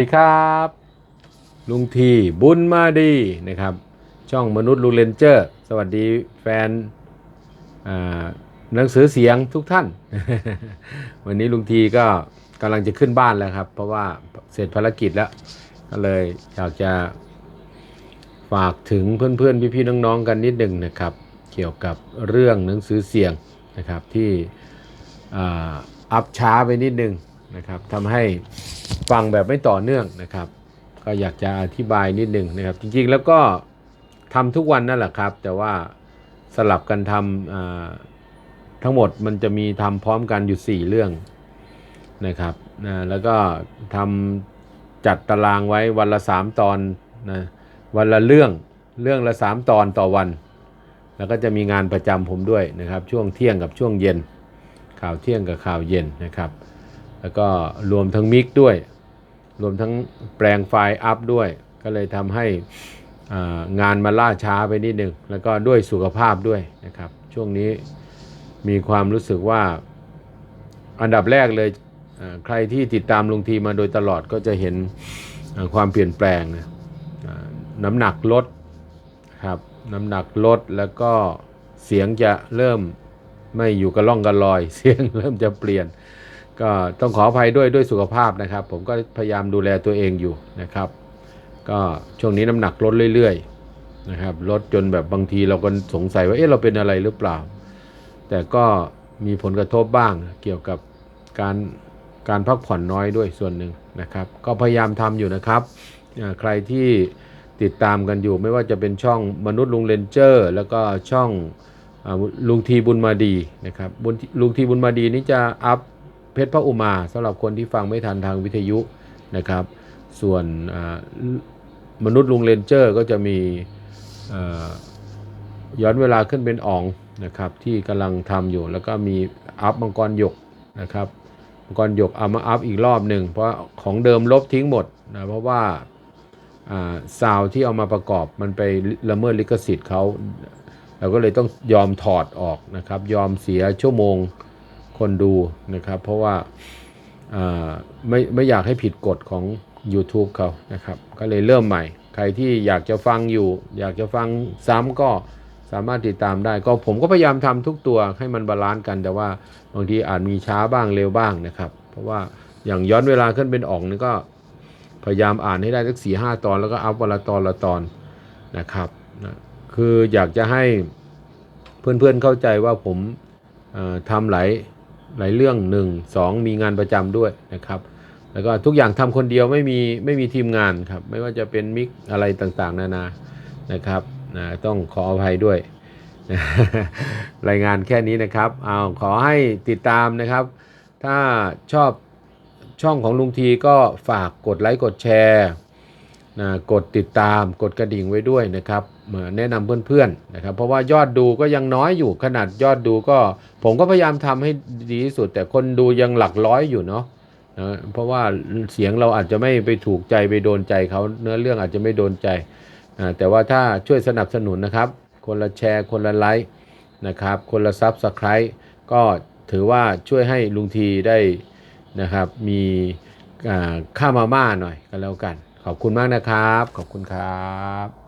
สวัสดีครับ ลุงทีบุญมาดีนะครับ ช่องมนุษย์ลูเลนเจอร์ สวัสดีแฟนหนังสือเสียงทุกท่าน วันนี้ลุงทีก็กำลังจะขึ้นบ้านแล้วครับ เพราะว่าเสร็จภารกิจแล้ว ก็เลยอยากจะฝากถึงเพื่อนๆ พี่ๆ น้องๆ กันนิดหนึ่งนะครับ เกี่ยวกับเรื่องหนังสือเสียงนะครับที่อัพช้าไปนิดหนึ่งนะครับทำให้ ฟังแบบไม่ต่อเนื่องนะครับ ก็อยากจะอธิบายนิดหนึ่งนะครับ จริงๆแล้วก็ทำทุกวันนั่นแหละครับ แต่ว่าสลับกันทำทั้งหมดมันจะมีทำพร้อมกันอยู่ 4 เรื่องนะครับนะแล้วก็ทำจัดตารางไว้วันละ 3 ตอนนะวันละเรื่องเรื่องละ 3 ตอนต่อวัน แล้วก็จะมีงานประจำผมด้วยนะครับ ช่วงเที่ยงกับช่วงเย็น ข่าวเที่ยงกับข่าวเย็นนะครับ แล้วก็รวมทั้งมิกด้วย รวมทั้งแปลงไฟล์อัพด้วย ก็เลยทำให้งานมาล่าช้าไปนิดหนึ่งแล้วก็ด้วยสุขภาพด้วยนะครับ ช่วงนี้มีความรู้สึกว่าอันดับแรกเลยใครที่ติดตามลุงทีมาโดยตลอดก็จะเห็นความเปลี่ยนแปลงน้ำหนักลดครับน้ำหนักลดแล้วก็เสียงจะเริ่มไม่อยู่กระล่องกระลอย เสียงเริ่มจะเปลี่ยน ก็ต้องขออภัยด้วยด้วยสุขภาพนะครับ ผมก็พยายามดูแลตัวเองอยู่นะครับ ก็ช่วงนี้น้ำหนักลดเรื่อยๆนะครับลดจนแบบบางทีเราก็สงสัยว่าเอ๊ะเราเป็นอะไรหรือเปล่า แต่ก็มีผลกระทบบ้างเกี่ยวกับการการพักผ่อนน้อยด้วยส่วนหนึ่งนะครับ ก็พยายามทำอยู่นะครับใครที่ติดตามกันอยู่ไม่ว่าจะเป็นช่องมนุษย์ลุงเลนเจอร์ แล้วก็ช่องลุงทีบุญมาดีนะครับลุงทีบุญมาดีนี่จะอัพ ชรพระอุมาสำหรับคนที่ฟังไม่ทันทางวิทยุนะครับ ส่วนมนุษย์ลุงเลนเจอร์ก็จะมีย้อนเวลาขึ้นเป็นอ่องนะครับที่กำลังทำอยู่แล้วก็มีอัพมังกรหยกนะครับมังกรหยกเอามาอัพอีกรอบหนึ่งเพราะของเดิมลบทิ้งหมดนะเพราะว่าซาวที่เอามาประกอบมันไปละเมิดลิขสิทธิ์เขาเราก็เลยต้องยอมถอดออกนะครับ ยอมเสียชั่วโมง คนดูนะครับ เพราะว่าไม่ไม่อยากให้ผิดกฎของ YouTube เขานะครับ ก็เลยเริ่มใหม่ ใครที่อยากจะฟังอยู่ อยากจะฟังซ้ำก็สามารถติดตามได้ ก็ผมก็พยายามทำทุกตัวให้มันบาลานซ์กัน แต่ว่าบางทีอาจมีช้าบ้างเร็วบ้างนะครับ เพราะว่าอย่างย้อนเวลาขึ้นเป็นอ่องนี่ก็พยายามอ่านให้ได้สักสี่ห้าตอนแล้วก็อัพวันละตอนละตอนนะครับนะคืออยากจะให้เพื่อนๆเข้าใจว่าผมทำหลาย หลายเรื่องหนึ่งสองมีงานประจำด้วยนะครับแล้วก็ทุกอย่างทำคนเดียวไม่มีไม่มีทีมงานครับไม่ว่าจะเป็นมิกอะไรต่างๆ นานานะครับนะต้องขออภัยด้วย รายงานแค่นี้นะครับเอาขอให้ติดตามนะครับ ถ้าชอบช่องของลุงทีก็ฝากกดไลค์กดแชร์ นะกดติดตามกดกระดิ่งไว้ด้วยนะครับแนะนำเพื่อนๆนะครับ เพราะว่ายอดดูก็ยังน้อยอยู่ขนาดยอดดูก็ ผมก็พยายามทำให้ดีที่สุด แต่คนดูยังหลักร้อยอยู่เนาะนะเพราะว่าเสียงเราอาจจะไม่ไปถูกใจไปโดนใจเขาเนื้อเรื่องอาจจะไม่โดนใจ แต่ว่าถ้าช่วยสนับสนุนนะครับ คนละแชร์คนละไลค์นะครับ คนละซับสไครต์ก็ถือว่าช่วยให้ลุงทีได้นะครับมีอ่าค่ามาม่าหน่อยก็แล้วกัน ขอบคุณมากนะครับ ขอบคุณครับ